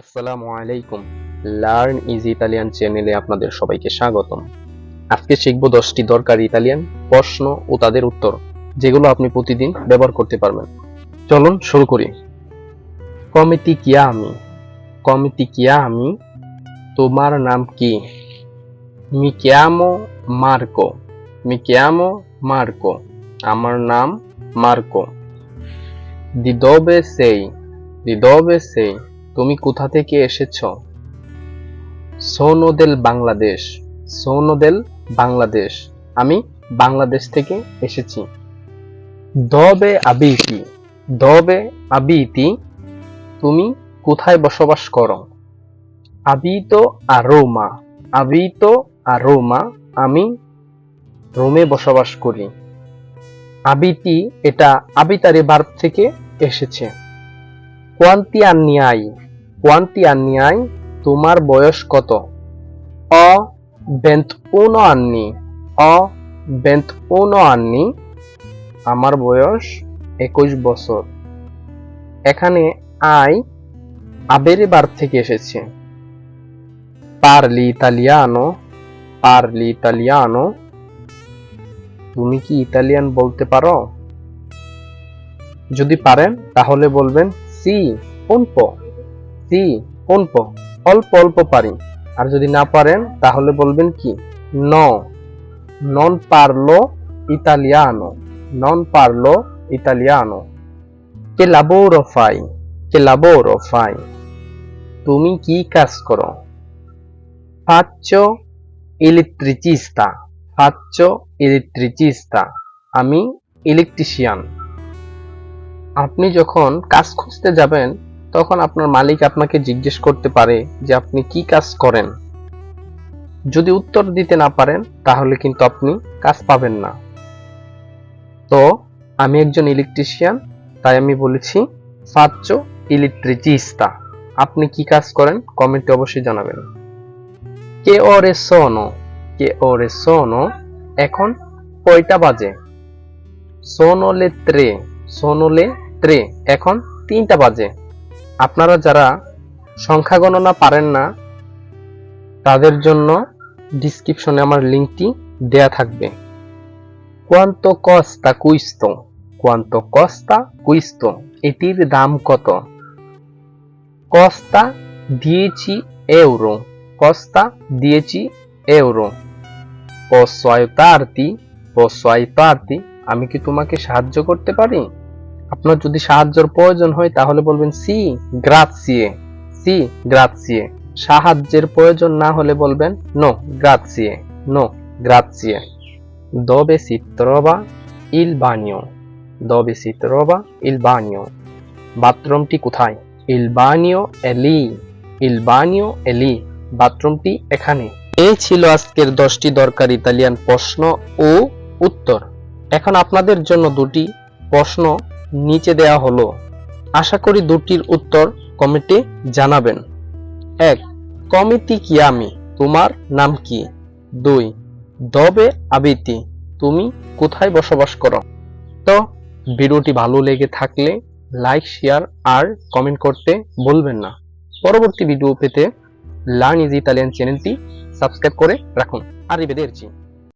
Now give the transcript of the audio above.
আসসালামু আলাইকুম। Learn easy Italian চ্যানেলে আপনাদের সবাইকে স্বাগতম। আজকে শিখব দশটি দরকারি ইতালিয়ান প্রশ্ন ও তাদের উত্তর, যেগুলো আপনি প্রতিদিন ব্যবহার করতে পারবেন। চলুন শুরু করি। কমিটি কিয়া আমি কমিটি কিয়া আমি তোমার নাম কি মি chiamo মার্কো মি chiamo মার্কো আমার নাম মার্কো দি dove sei? দি dove sei? তুমি কোথা থেকে এসেছ? সৌনদেল বাংলাদেশ সৌনদেল বাংলাদেশ। আমি বাংলাদেশ থেকে এসেছি। দবে আবিতি দবে আবিতি, তুমি কোথায় বসবাস করো? আবিতো আরোমা আবিতো আরোমা, আমি রোমে বসবাস করি। আবিতি, এটা আবিতারি ভার্ব থেকে এসেছে। কোয়ান্তি আন্নিয়াই কোয়ান্তি আন্নিয়াই তোমার বয়স কত? অ বেন্ত উনো আন্নি। অ বেন্ত উনো আন্নি। আমার বয়স একুশ বছর। এখানে আই আবেরে বার থেকে এসেছে। পারলি ইতালিয়ানো পারলি ইতালিয়ানো। তুমি কি ইতালিয়ান বলতে পারো? যদি পারেন, তাহলে বলবেন সি, অল্প। সি অল্প অল্প অল্প পারি। আর যদি না পারেন, তাহলে বলবেন কি? ন। নন পারল ইতালিয়ানো। নন পারল ইতালিয়ানো। কে lavoro fai কে lavoro fai তুমি কি কাজ করো? faccio elettricista faccio elettricista আমি ইলেকট্রিশিয়ান। আপনি যখন কাজ খুঁজতে যাবেন তখন আপনার মালিক আপনাকে জিজ্ঞেস করতে পারে যে আপনি কি কাজ করেন। যদি উত্তর দিতে না পারেন, তাহলে কিন্তু আপনি কাজ পাবেন না। তো, আমি একজন ইলেকট্রিশিয়ান, তাই আমি বলেছি ফাচ্চ ইলেকট্রিচিস্তা, আপনি কি কাজ করেন? কমেন্টে অবশ্যই জানাবেন। কে ওরে সোনো, কে ওরে সোনো, এখন কয়টা বাজে? সোনোলে ত্রে সোনোলে ত্রে, এখন তিনটা বাজে। আপনারা যারা সংখ্যা গণনা পারেন না, তাদের জন্য ডিসক্রিপশনে আমার লিঙ্কটি দেয়া থাকবে। কোয়ান্তো কস্তা কুইস্ত কোয়ান্তো কস্তা কুইস্ত এটির দাম কত? কস্তা দিয়েছি এউরো কস্তা দিয়েছি এউরো posso aiutarti? আমি কি তোমাকে সাহায্য করতে পারি? আপনার যদি সাহায্যের প্রয়োজন হয়, তাহলে বলবেন সি, গ্রাৎসিয়ে। সি, গ্রাৎসিয়ে। সাহায্যের প্রয়োজন না হলে বলবেন, নো, গ্রাৎসিয়ে। নো, গ্রাৎসিয়ে। si trova il bagno dove si trova il বাথরুমটি কোথায়? il bagno è lì বাথরুমটি এখানে। এই ছিল আজকের দশটি দরকার ইতালিয়ান প্রশ্ন ও উত্তর। এখন আপনাদের জন্য দুটি প্রশ্ন নিচে দেয়া হলো। আশা করি দুটির উত্তর কমিটি জানাবেন। এক, কমিটি কি আমি? তোমার নাম কি? দুই, দবে আবিতি তুমি কোথায় বসবাস করো? তো, ভিডিওটি ভালো লেগে থাকলে লাইক, শেয়ার আর কমেন্ট করতে বলবেন না। পরবর্তী ভিডিও পেতে লার্ন ইজ ইতালিয়ান চ্যানেলটি সাবস্ক্রাইব করে রাখুন। আর রিভেদেরছি